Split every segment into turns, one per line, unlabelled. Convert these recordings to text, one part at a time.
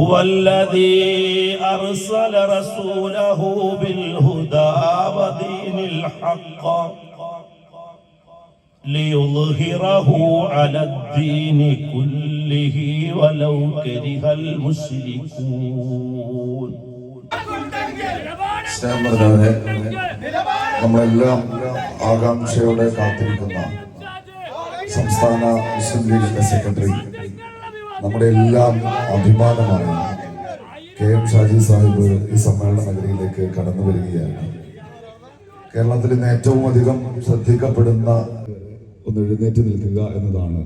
هو الذي أرسل رسوله بالهدى ودين الحق ليظهره على الدين كله ولو كره المشركون
സ്നേഹം പറഞ്ഞവരെ നമ്മളെല്ലാം ആകാംക്ഷയോടെ കാത്തിരിക്കുന്ന സംസ്ഥാന മുസ്ലിം ലീഗിന്റെ സെക്രട്ടറി നമ്മുടെ എല്ലാം അഭിമാനമാണ്. കെ എം ഷാജി സാഹിബ് ഈ സമ്മേളന നഗരിയിലേക്ക് കടന്നു വരികയാണ്. കേരളത്തിൽ ഇന്ന് ഏറ്റവും അധികം ശ്രദ്ധിക്കപ്പെടുന്ന ഒന്ന് എഴുന്നേറ്റ് നിൽക്കുക എന്നതാണ്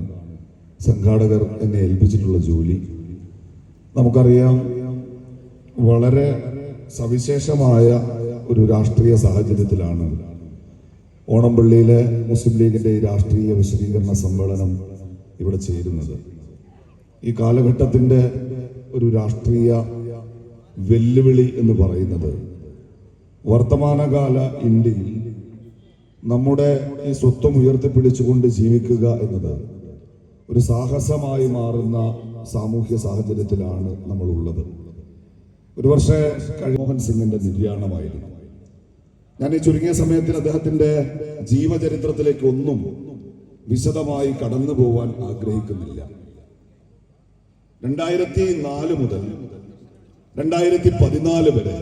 സംഘാടകർ എന്നെ ഏൽപ്പിച്ചിട്ടുള്ള ജോലി. നമുക്കറിയാം വളരെ സവിശേഷമായ ഒരു രാഷ്ട്രീയ സാഹചര്യത്തിലാണ് ഓണംപള്ളിയിലെ മുസ്ലിം ലീഗിന്റെ ഈ രാഷ്ട്രീയ വിശദീകരണ സമ്മേളനം ഇവിടെ ചേരുന്നത്. ഈ കാലഘട്ടത്തിന്റെ ഒരു രാഷ്ട്രീയ വെല്ലുവിളി എന്ന് പറയുന്നത് വർത്തമാനകാല ഇന്ത്യയിൽ നമ്മുടെ ഈ സ്വത്വം ഉയർത്തിപ്പിടിച്ചുകൊണ്ട് ജീവിക്കുക എന്നത് ഒരു സാഹസമായി മാറുന്ന സാമൂഹ്യ സാഹചര്യത്തിലാണ് നമ്മൾ ഉള്ളത് ഒരു വർഷം കഴിമോഹൻ സിംഗിന്റെ നിര്യാണമായിരുന്നു. ഞാൻ ഈ ചുരുങ്ങിയ സമയത്തിൽ അദ്ദേഹത്തിന്റെ ജീവചരിത്രത്തിലേക്ക് ഒന്നും വിശദമായി കടന്നു പോവാൻ ആഗ്രഹിക്കുന്നില്ല. രണ്ടായിരത്തി നാല് മുതൽ രണ്ടായിരത്തി പതിനാല് വരെ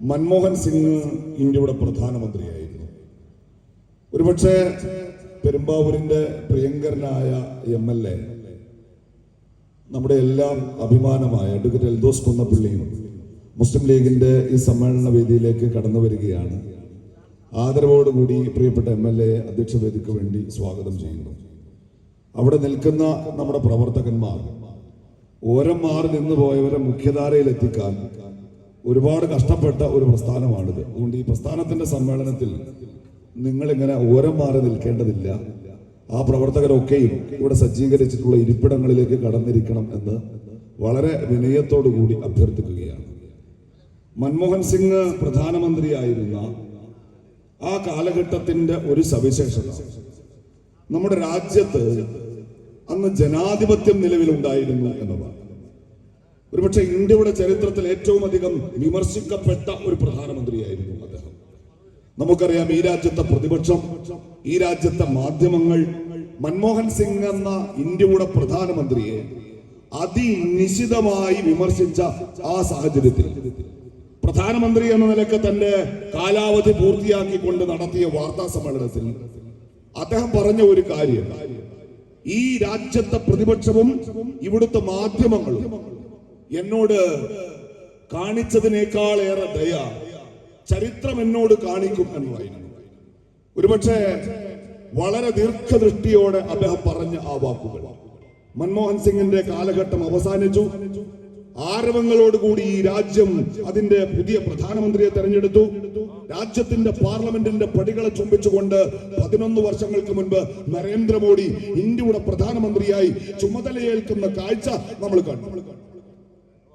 മൻമോഹൻ സിംഗ് ഇന്ത്യയുടെ പ്രധാനമന്ത്രിയായിരുന്നു. ഒരുപക്ഷെ പെരുമ്പാവൂരിന്റെ പ്രിയങ്കരനായ എം എൽ എ നമ്മുടെ എല്ലാം അഭിമാനമായ അഡ്വക്കേറ്റ് എൽദോസ് കുന്നപ്പിള്ളിയും മുസ്ലിം ലീഗിന്റെ ഈ സമ്മേളന വേദിയിലേക്ക് കടന്നു വരികയാണ്. ആദരവോടുകൂടി പ്രിയപ്പെട്ട എം എൽ എ അധ്യക്ഷ വേദിക്ക് വേണ്ടി സ്വാഗതം ചെയ്യുന്നു. അവിടെ നിൽക്കുന്ന നമ്മുടെ പ്രവർത്തകന്മാർ ഓരം മാറി നിന്ന് പോയവരെ മുഖ്യധാരയിൽ എത്തിക്കാൻ ഒരുപാട് കഷ്ടപ്പെട്ട ഒരു പ്രസ്ഥാനമാണിത്. അതുകൊണ്ട് ഈ പ്രസ്ഥാനത്തിന്റെ സമ്മേളനത്തിൽ നിങ്ങൾ ഇങ്ങനെ ഓരം മാറി നിൽക്കേണ്ടതില്ല. ആ പ്രവർത്തകരൊക്കെയും ഇവിടെ സജ്ജീകരിച്ചിട്ടുള്ള ഇരിപ്പിടങ്ങളിലേക്ക് കടന്നിരിക്കണം എന്ന് വളരെ വിനയത്തോടു കൂടി അഭ്യർത്ഥിക്കുകയാണ്. മൻമോഹൻ സിംഗ് പ്രധാനമന്ത്രിയായിരുന്ന ആ കാലഘട്ടത്തിന്റെ ഒരു സവിശേഷത. നമ്മുടെ രാജ്യത്ത് അന്ന് ജനാധിപത്യം നിലവിലുണ്ടായിരുന്നു എന്നതാണ്. ഒരുപക്ഷെ ഇന്ത്യയുടെ ചരിത്രത്തിൽ ഏറ്റവും അധികം വിമർശിക്കപ്പെട്ട ഒരു പ്രധാനമന്ത്രിയായിരുന്നു അദ്ദേഹം. നമുക്കറിയാം ഈ രാജ്യത്തെ പ്രതിപക്ഷം ഈ രാജ്യത്തെ മാധ്യമങ്ങൾ മൻമോഹൻ സിംഗ് എന്ന ഇന്ത്യയുടെ പ്രധാനമന്ത്രിയെ അതിനിശിതമായി വിമർശിച്ച ആ സാഹചര്യത്തിൽ പ്രധാനമന്ത്രി എന്ന നിലയ്ക്ക് തന്റെ കാലാവധി പൂർത്തിയാക്കിക്കൊണ്ട് നടത്തിയ വാർത്താ സമ്മേളനത്തിൽ അദ്ദേഹം പറഞ്ഞ ഒരു കാര്യം ഈ രാജ്യത്തെ പ്രതിപക്ഷവും ഇവിടുത്തെ മാധ്യമങ്ങളും എന്നോട് കാണിച്ചതിനേക്കാൾ ഏറെ ദയ ചരിത്രം എന്നോട് കാണിക്കും എന്നതായിരുന്നു ഒരുപക്ഷെ വളരെ ദീർഘദൃഷ്ടിയോടെ അദ്ദേഹം പറഞ്ഞ ആ വാക്കുകൾ. മൻമോഹൻ സിംഗിന്റെ കാലഘട്ടം അവസാനിച്ചു. ആരവങ്ങളോടുകൂടി ഈ രാജ്യം അതിന്റെ പുതിയ പ്രധാനമന്ത്രിയെ തെരഞ്ഞെടുത്തു. രാജ്യത്തിന്റെ പാർലമെന്റിന്റെ പടികളെ ചുംബിച്ചുകൊണ്ട് പതിനൊന്ന് വർഷങ്ങൾക്ക് മുൻപ് നരേന്ദ്രമോദി ഇന്ത്യയുടെ പ്രധാനമന്ത്രിയായി ചുമതലയേൽക്കുന്ന കാഴ്ച നമ്മൾ കണ്ടു.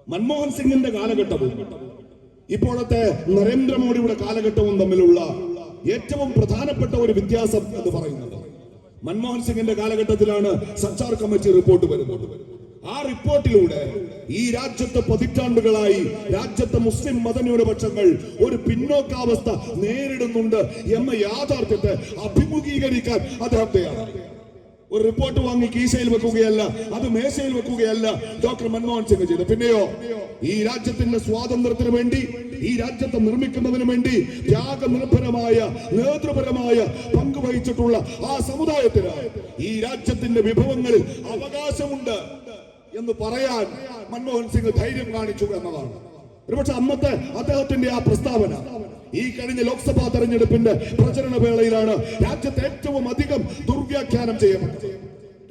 മൻമോഹൻ സിംഗിന്റെ കാലഘട്ടവും ഇപ്പോഴത്തെ നരേന്ദ്രമോദിയുടെ കാലഘട്ടവും തമ്മിലുള്ള ഏറ്റവും പ്രധാനപ്പെട്ട ഒരു വ്യത്യാസം എന്ന് പറയുന്നത് മൻമോഹൻ സിംഗിന്റെ കാലഘട്ടത്തിലാണ് സച്ചാർ കമ്മിറ്റി റിപ്പോർട്ട് വരുന്നത്. ആ റിപ്പോർട്ടിലൂടെ ഈ രാജ്യത്തെ പതിറ്റാണ്ടുകളായി രാജ്യത്തെ മുസ്ലിം മതന്യൂനപക്ഷങ്ങൾ ഒരു പിന്നോക്കാവസ്ഥ നേരിടുന്നുണ്ട് എന്ന യാഥാർത്ഥ്യത്തെ അഭിമുഖീകരിക്കാൻ അദ്ദേഹം തയ്യാറാണ്. ഒരു റിപ്പോർട്ട് വാങ്ങി കീശയിൽ വെക്കുകയല്ല അത് മേശയിൽ വെക്കുകയല്ല ഡോക്ടർ മൻമോഹൻ സിംഗ് ചെയ്തു. പിന്നെയോ ഈ രാജ്യത്തിന്റെ സ്വാതന്ത്ര്യത്തിന് വേണ്ടി ഈ രാജ്യത്തെ നിർമ്മിക്കുന്നതിന് വേണ്ടി ത്യാഗനിർഭരമായ നേതൃപരമായ പങ്കുവഹിച്ചിട്ടുള്ള ആ സമുദായത്തിന് ഈ രാജ്യത്തിന്റെ വിഭവങ്ങളിൽ അവകാശമുണ്ട്. എന്ന് പറയാൻ മൻമോഹൻ സിംഗ് ധൈര്യം കാണിച്ചു എന്നതാണ്. ഒരുപക്ഷെ അന്നത്തെ അദ്ദേഹത്തിന്റെ ആ പ്രസ്താവന ഈ കഴിഞ്ഞ ലോക്സഭാ തെരഞ്ഞെടുപ്പിന്റെ പ്രചരണ വേളയിലാണ് രാജ്യത്ത് ഏറ്റവും അധികം ദുർവ്യാഖ്യാനം ചെയ്യപ്പെട്ടത്.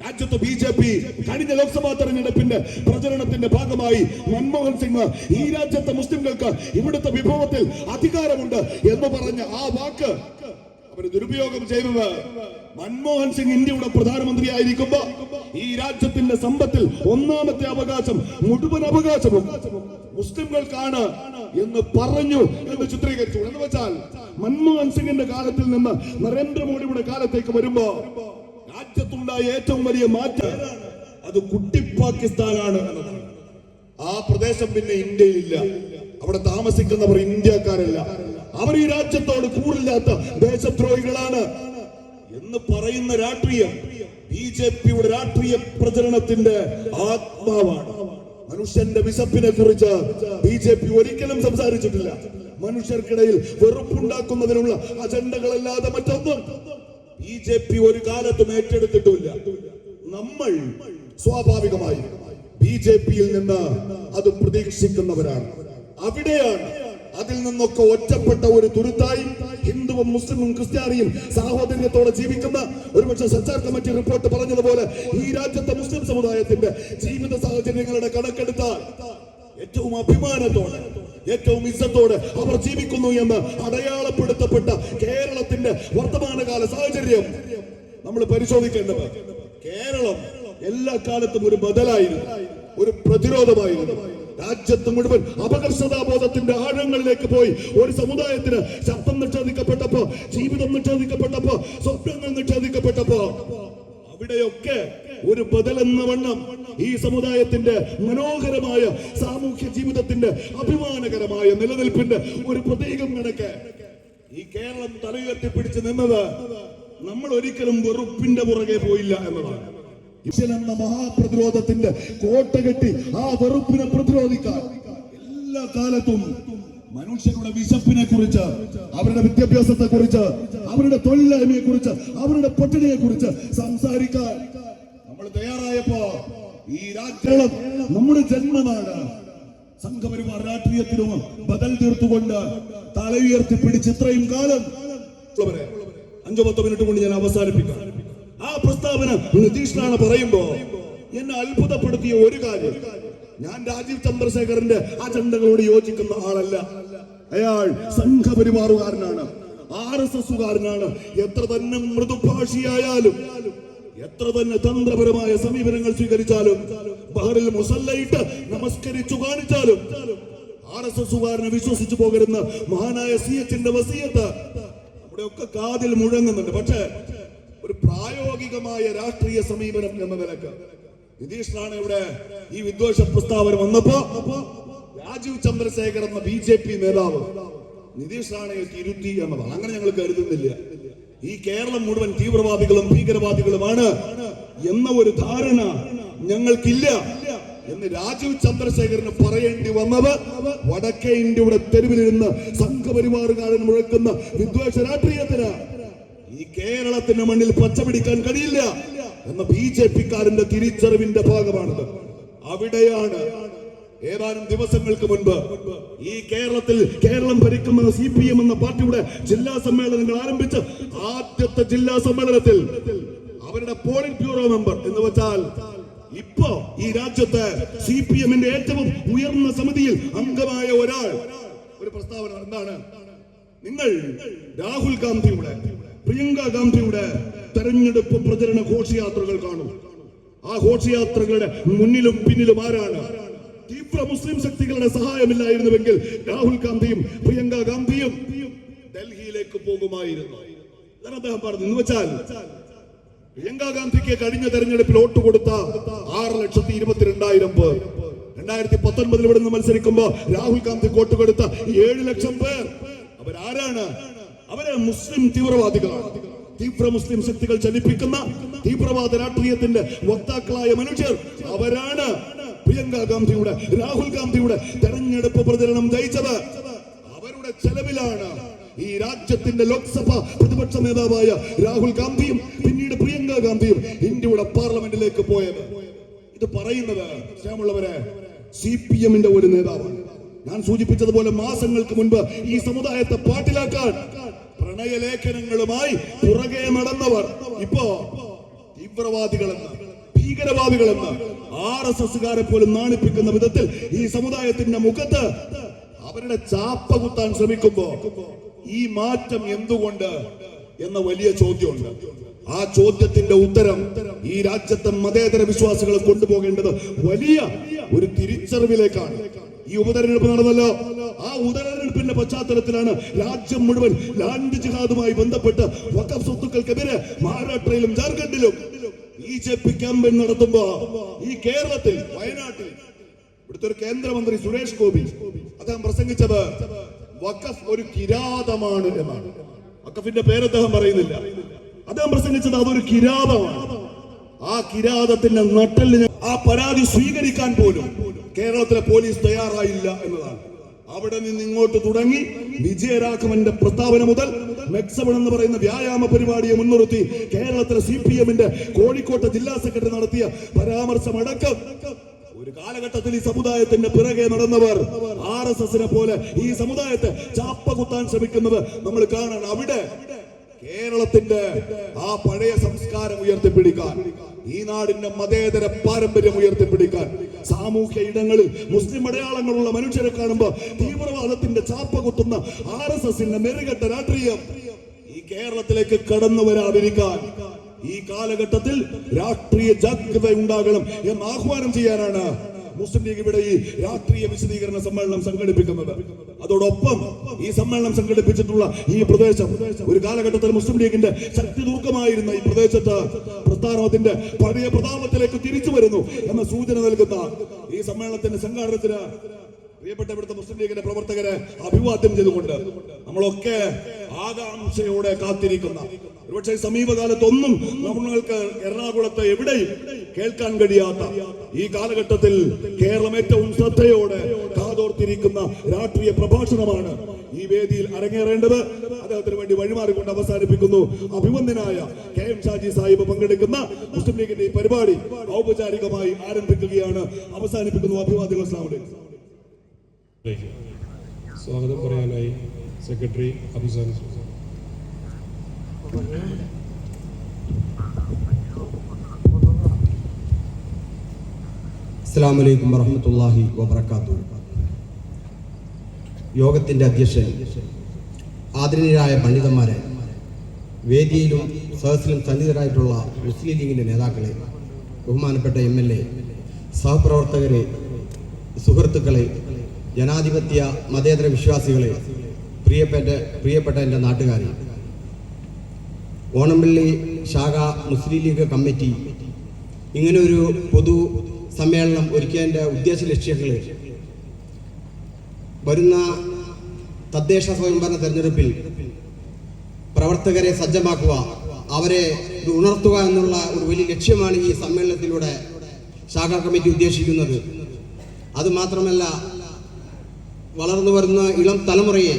രാജ്യത്ത് ബി ജെ പി കഴിഞ്ഞ ലോക്സഭാ തെരഞ്ഞെടുപ്പിന്റെ പ്രചരണത്തിന്റെ ഭാഗമായി മൻമോഹൻ സിംഗ് ഈ രാജ്യത്തെ മുസ്ലിംകൾക്ക് ഇവിടുത്തെ വിഭവത്തിൽ അധികാരമുണ്ട് എന്ന് പറഞ്ഞ ആ വാക്ക് അവർ ദുരുപയോഗം ചെയ്തത്. മൻമോഹൻ സിംഗ് ഇന്ത്യയുടെ പ്രധാനമന്ത്രി പ്രധാനമന്ത്രിയായിരിക്കുമ്പോ ഈ രാജ്യത്തിന്റെ സമ്പത്തിൽ ഒന്നാമത്തെ അവകാശം മുഴുവൻ അവകാശവും മുസ്ലിംകൾക്കാണ് എന്ന് പറഞ്ഞു എന്ന് ചിത്രീകരിച്ചു. എന്ന് വെച്ചാൽ മൻമോഹൻ സിംഗിന്റെ കാലത്തിൽ നിന്ന് നരേന്ദ്രമോദിയുടെ കാലത്തേക്ക് വരുമ്പോ രാജ്യത്തുണ്ടായ ഏറ്റവും വലിയ മാറ്റം അത് കുട്ടി പാകിസ്ഥാനാണ് ആ പ്രദേശം പിന്നെ ഇന്ത്യയിലില്ല അവിടെ താമസിക്കുന്നവർ ഇന്ത്യക്കാരല്ല. അവർ ഈ രാജ്യത്തോട് കൂറില്ലാത്ത ദേശദ്രോഹികളാണ് എന്ന് പറയുന്ന രാഷ്ട്രീയം ബി ജെ പിയുടെ രാഷ്ട്രീയ പ്രചരണത്തിന്റെ ആത്മാവാണ്. മനുഷ്യന്റെ വിശപ്പിനെ കുറിച്ച് ബി ജെ പി ഒരിക്കലും സംസാരിച്ചിട്ടില്ല. മനുഷ്യർക്കിടയിൽ വെറുപ്പുണ്ടാക്കുന്നതിനുള്ള അജണ്ടകളല്ലാതെ മറ്റൊന്നും ബി ജെ പി ഒരു കാലത്തും ഏറ്റെടുത്തിട്ടില്ല. നമ്മൾ സ്വാഭാവികമായി ബി ജെ പിയിൽ നിന്ന് അത് പ്രതീക്ഷിക്കുന്നവരാണ്. അവിടെയാണ് അതിൽ നിന്നൊക്കെ ഒറ്റപ്പെട്ട ഒരു തുരുത്തായി ഹിന്ദുവും മുസ്ലിമും ക്രിസ്ത്യാനിയും സാഹോദര്യത്തോടെ ജീവിക്കുന്ന ഒരുപക്ഷെ സഞ്ചാർ കമ്മിറ്റി റിപ്പോർട്ട് പറഞ്ഞതുപോലെ ഈ രാജ്യത്തെ മുസ്ലിം സമുദായത്തിന്റെ ജീവിത സാഹചര്യങ്ങളുടെ കണക്കെടുത്താൽ ഏറ്റവും അഭിമാനത്തോടെ ഏറ്റവും ഇസത്തോടെ അവർ ജീവിക്കുന്നു എന്ന് അടയാളപ്പെടുത്തപ്പെട്ട കേരളത്തിന്റെ വർത്തമാനകാല സാഹചര്യം നമ്മൾ പരിശോധിക്കേണ്ടത്. കേരളം എല്ലാ കാലത്തും ഒരു ബദലായിരുന്നു ഒരു പ്രതിരോധമായിരുന്നു. രാജ്യത്ത് മുഴുവൻ അപകർഷതാബോധത്തിന്റെ ആഴങ്ങളിലേക്ക് പോയി. ഒരു സമുദായത്തിന് ശബ്ദം നിഷേധിക്കപ്പെട്ടപ്പോ ജീവിതം നിഷേധിക്കപ്പെട്ടപ്പോ സ്വപ്നങ്ങൾ നിഷേധിക്കപ്പെട്ടപ്പോ അവിടെയൊക്കെ ഒരു ബദലെന്ന വണ്ണം ഈ സമുദായത്തിന്റെ മനോഹരമായ സാമൂഹ്യ ജീവിതത്തിന്റെ അഭിമാനകരമായ നിലനിൽപ്പിന്റെ ഒരു പ്രതീകം കണക്ക്. ഈ കേരളം തലയുയർത്തി പിടിച്ചു നിന്നത് നമ്മൾ ഒരിക്കലും വെറുപ്പിന്റെ പുറകെ പോയില്ല എന്നതാണ്. എന്ന മഹാപ്രതിരോധത്തിന്റെ കോട്ട കെട്ടി ആ വെറുപ്പിനെ പ്രതിരോധിക്കാൻ എല്ലാ കാലത്തും മനുഷ്യരുടെ വിശപ്പിനെ കുറിച്ച് അവരുടെ വിദ്യാഭ്യാസത്തെ കുറിച്ച് അവരുടെ തൊഴിലില്ലായ്മയെ കുറിച്ച് അവരുടെ പട്ടിണിയെ കുറിച്ച് സംസാരിക്കാൻ നമ്മൾ തയ്യാറായപ്പോ ഈ രാജ്യം നമ്മുടെ ജന്മനാട് സംഘപരിവാർ രാഷ്ട്രീയത്തിനും ബദൽ തീർത്തുകൊണ്ട് തല ഉയർത്തി പിടിച്ച് ഇത്രയും കാലം അഞ്ചോ പത്തോ മിനിറ്റ് കൊണ്ട് ഞാൻ അവസാനിപ്പിക്കാം. ആ പ്രസ്താവന നിതീഷാണ് പറയുമ്പോ എന്നെ അത്ഭുതപ്പെടുത്തിയ ഒരു കാര്യം. ഞാൻ രാജീവ് ചന്ദ്രശേഖരന്റെ അജണ്ടകളോട് യോജിക്കുന്ന ആളല്ല. അയാൾ സംഘപരിവാറുകാരനാണ് ആർ എസ് എസുകാരനാണ്. എത്ര തന്നെ മൃദുഭാഷിയായാലും എത്ര തന്നെ തന്ത്രപരമായ സമീപനങ്ങൾ സ്വീകരിച്ചാലും ബഹറിൽ മുസല്ലയിട്ട് നമസ്കരിച്ചു കാണിച്ചാലും ആർ എസ് എസുകാരനെ വിശ്വസിച്ചു പോകരുന്ന മഹാനായ സി എച്ചിന്റെ വസീയത്ത് ഒക്കെ കാതിൽ മുഴങ്ങുന്നുണ്ട്. പക്ഷേ ഒരു പ്രായോഗികമായ രാഷ്ട്രീയ സമീപനം എന്ന നിലയ്ക്ക്. നിതീഷാണ് ഇവിടെ ഈ വിദ്വേഷ പ്രസ്താവന വന്നപ്പോ രാജീവ് ചന്ദ്രശേഖർ എന്ന ബി ജെ പി നേതാവ് നിതീഷ് റാണയെ തിരുത്തി എന്നതാണ്. അങ്ങനെ ഞങ്ങൾ കരുതുന്നില്ല. ഈ കേരളം മുഴുവൻ തീവ്രവാദികളും ഭീകരവാദികളുമാണ് എന്ന ഒരു ധാരണ ഞങ്ങൾക്കില്ല എന്ന് രാജീവ് ചന്ദ്രശേഖരന് പറയേണ്ടി വന്നത് വടക്കേ ഇന്ത്യയുടെ തെരുവിലിരുന്ന് സംഘപരിവാറുകാരൻ മുഴക്കുന്ന വിദ്വേഷ രാഷ്ട്രീയത്തിന് ഈ കേരളത്തിന്റെ മണ്ണിൽ പച്ചപിടിക്കാൻ കഴിയില്ല എന്ന ബി ജെ പിക്കാരന്റെ തിരിച്ചറിവിന്റെ ഭാഗമാണത്. അവിടെയാണ് ഏതാനും ദിവസങ്ങൾക്ക് മുൻപ് ഈ കേരളത്തിൽ കേരളം ഭരിക്കുന്ന സി പി എം എന്ന പാർട്ടിയുടെ ജില്ലാ സമ്മേളനങ്ങൾ ആരംഭിച്ച ആദ്യത്തെ ജില്ലാ സമ്മേളനത്തിൽ അവരുടെ പോളിറ്റ് ബ്യൂറോ മെമ്പർ എന്ന് വെച്ചാൽ ഇപ്പോ ഈ രാജ്യത്ത് സി പി എമ്മിന്റെ ഏറ്റവും ഉയർന്ന സമിതിയിൽ അംഗമായ ഒരാൾ. ഒരു പ്രസ്താവന എന്താണ്? നിങ്ങൾ രാഹുൽ ഗാന്ധിയുടെ പ്രിയങ്ക ഗാന്ധിയുടെ തെരഞ്ഞെടുപ്പ് പ്രചരണ ഘോഷയാത്രകൾ കാണും. ആ ഘോഷയാത്രകളുടെ മുന്നിലും പിന്നിലും ആരാണ്? തീവ്ര മുസ്ലിം ശക്തികളുടെ സഹായമില്ലായിരുന്നുവെങ്കിൽ രാഹുൽ ഗാന്ധിയും പ്രിയങ്ക ഗാന്ധിയും ഡൽഹിയിലേക്ക് പോകുമായിരുന്നു. അദ്ദേഹം പറഞ്ഞു എന്ന് വെച്ചാൽ പ്രിയങ്ക ഗാന്ധിക്ക് കഴിഞ്ഞ തെരഞ്ഞെടുപ്പിൽ വോട്ട് കൊടുത്ത ആറ് ലക്ഷത്തി ഇരുപത്തിരണ്ടായിരം പേർ. രണ്ടായിരത്തി പത്തൊൻപതിൽ ഇവിടെ നിന്ന് മത്സരിക്കുമ്പോ രാഹുൽ ഗാന്ധി വോട്ട് കൊടുത്ത ഏഴ് ലക്ഷം പേർ. അവരാരാണ്? അവർ മുസ്ലിം തീവ്രവാദികളാണ്. തീവ്ര മുസ്ലിം ശക്തികൾ ചലിപ്പിക്കുന്ന തീവ്രവാദ രാഷ്ട്രീയത്തിന്റെ വക്താക്കളായ മനുഷ്യർ അവരാണ് പ്രിയങ്ക ഗാന്ധിയുടെ രാഹുൽ ഗാന്ധിയുടെ തെരഞ്ഞെടുപ്പ് പ്രചരണം ജയിച്ചത്. അവരുടെ ചെലവിലാണ് ഈ രാജ്യത്തിന്റെ ലോക്സഭ പ്രതിപക്ഷ നേതാവായ രാഹുൽ ഗാന്ധിയും പിന്നീട് പ്രിയങ്ക ഗാന്ധിയും ഇന്ത്യയുടെ പാർലമെന്റിലേക്ക് പോയത്. ഇത് പറയുന്നത് ക്ഷേമുള്ളവരെ സി പി എമ്മിന്റെ ഒരു നേതാവാണ്. ഞാൻ സൂചിപ്പിച്ചതുപോലെ മാസങ്ങൾക്ക് മുൻപ് ഈ സമുദായത്തെ പാട്ടിലാക്കാൻ പ്രണയലേഖനങ്ങളുമായി പുറകെ നടന്നവർ ഇപ്പോ തീവ്രവാദികളെന്ന് ഭീകരവാദികളെന്ന് ആർ എസ് എസ്സുകാരെ പോലും നാണിപ്പിക്കുന്ന വിധത്തിൽ ഈ സമുദായത്തിന്റെ മുഖത്ത് അവരുടെ ചാപ്പ കുത്താൻ ശ്രമിക്കുമ്പോ ഈ മാറ്റം എന്തുകൊണ്ട് എന്ന വലിയ ചോദ്യമുണ്ട്. ആ ചോദ്യത്തിന്റെ ഉത്തരം ഈ രാജ്യത്തെ മതേതര വിശ്വാസികളെ കൊണ്ടുപോകേണ്ടത് വലിയ ഒരു തിരിച്ചറിവിലേക്കാണ്. ഈ ഉപതെരഞ്ഞെടുപ്പ് നടന്നല്ലോ. ആ ഉപതെരഞ്ഞെടുപ്പിന്റെ പശ്ചാത്തലത്തിലാണ് രാജ്യം മുഴുവൻ ലാൻഡ് ജിഹാദുമായി ബന്ധപ്പെട്ട് വഖഫ് സ്വത്തുക്കൾക്കെതിരെ മഹാരാഷ്ട്രയിലും ജാർഖണ്ഡിലും ബി ജെ പി ക്യാമ്പയിൻ നടത്തുമ്പോ ഈ കേരളത്തിൽ വയനാട്ടിൽ ഇവിടുത്തെ ഒരു കേന്ദ്രമന്ത്രി സുരേഷ് ഗോപി അദ്ദേഹം പ്രസംഗിച്ചത് വഖഫ് ഒരു കിരാതമാണ് എന്നാണ്. വഖഫിന്റെ പേര് അദ്ദേഹം പറയുന്നില്ല. അദ്ദേഹം പ്രസംഗിച്ചത് അതൊരു കിരാതമാണ്. ആ കിരാതത്തിന്റെ നട്ടലിന് ആ പരാതി സ്വീകരിക്കാൻ പോലും കേരളത്തിലെ പോലീസ് തയ്യാറായില്ല എന്നതാണ്. അവിടെ നിന്ന് ഇങ്ങോട്ട് തുടങ്ങി വിജയരാഘവന്റെ പ്രസ്താവന മുതൽ മെക്സബൺ എന്ന് പറയുന്ന വ്യായാമ പരിപാടിയെ മുൻനിർത്തി കേരളത്തിലെ സി പി എമ്മിന്റെ കോഴിക്കോട്ടെ ജില്ലാ സെക്രട്ടറി നടത്തിയ പരാമർശമടക്കം. ഒരു കാലഘട്ടത്തിൽ ഈ സമുദായത്തിന്റെ പിറകെ നടന്നവർ ആർ എസ് എസിനെ പോലെ ഈ സമുദായത്തെ ചാപ്പ കുത്താൻ ശ്രമിക്കുന്നത് നമ്മൾ കാണാൻ അവിടെ കേരളത്തിന്റെ ആ പഴയ സംസ്കാരം ഉയർത്തിപ്പിടിക്കാൻ ഈ നാടിന്റെ മതേതര പാരമ്പര്യം ഉയർത്തിപ്പിടിക്കാൻ സാമൂഹ്യ ഇടങ്ങളിൽ മുസ്ലിം അടയാളങ്ങളുള്ള മനുഷ്യരെ കാണുമ്പോൾ തീവ്രവാദത്തിന്റെ ചാപ്പ കുത്തുന്ന ആർ എസ് എസിന്റെ നെറുകെട്ട രാഷ്ട്രീയം ഈ കേരളത്തിലേക്ക് കടന്നു വരാതിരിക്കാൻ ഈ കാലഘട്ടത്തിൽ രാഷ്ട്രീയ ജാഗ്രത ഉണ്ടാകണം എന്ന് ആഹ്വാനം ചെയ്യാനാണ് മുസ്ലിം ലീഗ് ഇവിടെ ഈ രാഷ്ട്രീയ വിശദീകരണ സമ്മേളനം സംഘടിപ്പിക്കുന്നത്. അതോടൊപ്പം ഈ സമ്മേളനം സംഘടിപ്പിച്ചിട്ടുള്ള ഈ പ്രദേശം ഒരു കാലഘട്ടത്തിൽ മുസ്ലിം ലീഗിന്റെ ശക്തി ദുർഗമായിരുന്ന ഈ പ്രദേശത്ത് പ്രസ്ഥാനത്തിന്റെ പഴയ പ്രതാപത്തിലേക്ക് തിരിച്ചു വരുന്നു എന്ന സൂചന നൽകുന്ന ഈ സമ്മേളനത്തിന്റെ സംഘാടനത്തിന് പ്രിയപ്പെട്ട ഇവിടുത്തെ മുസ്ലിം ലീഗിന്റെ പ്രവർത്തകരെ അഭിവാദ്യം ചെയ്തുകൊണ്ട് നമ്മളൊക്കെ ആകാംക്ഷയോടെ കാത്തിരിക്കുന്ന ഒരുപക്ഷെ സമീപകാലത്തൊന്നും നമ്മൾക്ക് എറണാകുളത്ത് എവിടെയും കേൾക്കാൻ കഴിയാത്ത ഈ കാലഘട്ടത്തിൽ കേരളം ഏറ്റവും ശ്രദ്ധയോടെ കാതോർത്തിരിക്കുന്ന രാഷ്ട്രീയ പ്രഭാഷണമാണ് ഈ വേദിയിൽ അരങ്ങേറേണ്ടത്. അദ്ദേഹത്തിന് വേണ്ടി വഴിമാറിക്കൊണ്ട് അവസാനിപ്പിക്കുന്നു. അഭിവന്ദനായ കെ എം ഷാജി സാഹിബ് പങ്കെടുക്കുന്ന മുസ്ലിം ലീഗിന്റെ ഈ പരിപാടി ഔപചാരികമായി ആരംഭിക്കുകയാണ്. അവസാനിപ്പിക്കുന്നു
അഭിവാദികൾ സ്വാഗതം പറയാനായി സെക്രട്ടറി അബുസാൻ
അസ്സാം വലൈക്കും വറഹമത്തല്ലാഹി വബർക്കാത്തു യോഗത്തിന്റെ അധ്യക്ഷൻ ആദരണീയരായ പണ്ഡിതന്മാരെ വേദിയിലും സദസ്സിലും സന്നിധരായിട്ടുള്ള മുസ്ലിം ലീഗിന്റെ നേതാക്കളെ ബഹുമാനപ്പെട്ട എം എൽ എ സഹപ്രവർത്തകരെ സുഹൃത്തുക്കളെ ജനാധിപത്യ മതേതര വിശ്വാസികളെ പ്രിയപ്പെട്ട പ്രിയപ്പെട്ട എന്റെ നാട്ടുകാരെ ഓണംപള്ളി ശാഖ മുസ്ലിം ലീഗ് കമ്മിറ്റി ഇങ്ങനെ ഒരു പൊതു സമ്മേളനം ഒരുക്കിയതിന്റെ ഉദ്ദേശ ലക്ഷ്യങ്ങൾ വരുന്ന തദ്ദേശ സ്വയംഭരണ തെരഞ്ഞെടുപ്പിൽ പ്രവർത്തകരെ സജ്ജമാക്കുക അവരെ ഉണർത്തുക എന്നുള്ള ഒരു വലിയ ലക്ഷ്യമാണ് ഈ സമ്മേളനത്തിലൂടെ ശാഖാ കമ്മിറ്റി ഉദ്ദേശിക്കുന്നത്. അതുമാത്രമല്ല വളർന്നു വരുന്ന ഇളം തലമുറയെ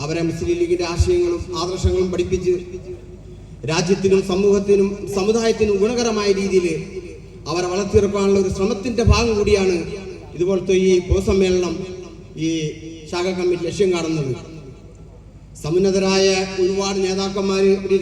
അവരെ മുസ്ലിം ലീഗിന്റെ ആശയങ്ങളും ആദർശങ്ങളും പഠിപ്പിച്ച് രാജ്യത്തിനും സമൂഹത്തിനും സമുദായത്തിനും ഗുണകരമായ രീതിയിൽ അവരെ വളർത്തിയെടുക്കാനുള്ള ഒരു ശ്രമത്തിന്റെ ഭാഗം കൂടിയാണ് ഇതുപോലത്തെ ഈ പൊതുസമ്മേളനം ഈ ശാഖ കമ്മിറ്റി ലക്ഷ്യം കാണുന്നത്. സമുന്നതരായ ഒരുപാട് നേതാക്കന്മാർ